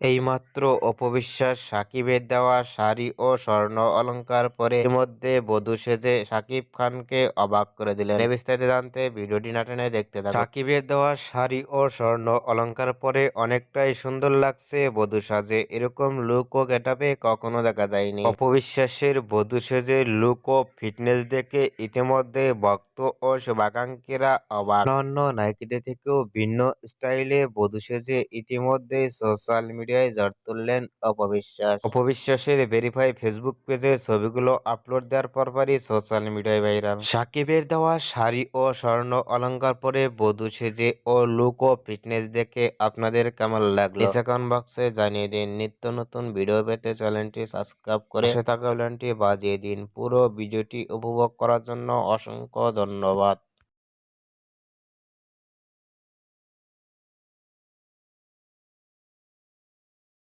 এইমাত্র অপবিশ্বাস সাকিবের দেওয়া শাড়ি ও স্বর্ণ অলংকার পরে ইতিমধ্যে বধূ সেজে সাকিব খানকে অবাক করে দিলেন। বিস্তারিত জানতে ভিডিওটি না টেনে দেখতে থাকুন। সাকিবের দেওয়া শাড়ি ও স্বর্ণ অলংকার পরে অনেকটাই সুন্দর লাগছে বধূ সাজে। এরকম লুক ও গেটাপে কখনো দেখা যায়নি। অপবিশ্বাসের বধূ সেজে লুক ও ফিটনেস দেখে ইতিমধ্যে ভক্ত ও শুভাকাঙ্ক্ষীরা অবাক। অন্য নায়িকাদের থেকেও ভিন্ন স্টাইলে বধূ সেজে ইতিমধ্যে সোশ্যাল মিডিয়ায় ঝড় তুললেন অপবিশ্বাস। অপবিশ্বাসের ভেরিফাই ফেসবুক পেজে ছবিগুলো আপলোড দেওয়ার পরপরই সোশ্যাল মিডিয়ায় ভাইরাল সাকিবের দেওয়া শাড়ি ও স্বর্ণ অলংকার পরে বধূ সেজে ও লুক ও ফিটনেস দেখে আপনাদের কেমন লাগল? কমেন্ট বক্সে জানিয়ে দিন নিত্য নতুন ভিডিও পেতে চ্যানেলটি সাবস্ক্রাইব করে পাশে থাকা বাজিয়ে দিন। পুরো ভিডিওটি উপভোগ করার জন্য অসংখ্য ধন্যবাদ।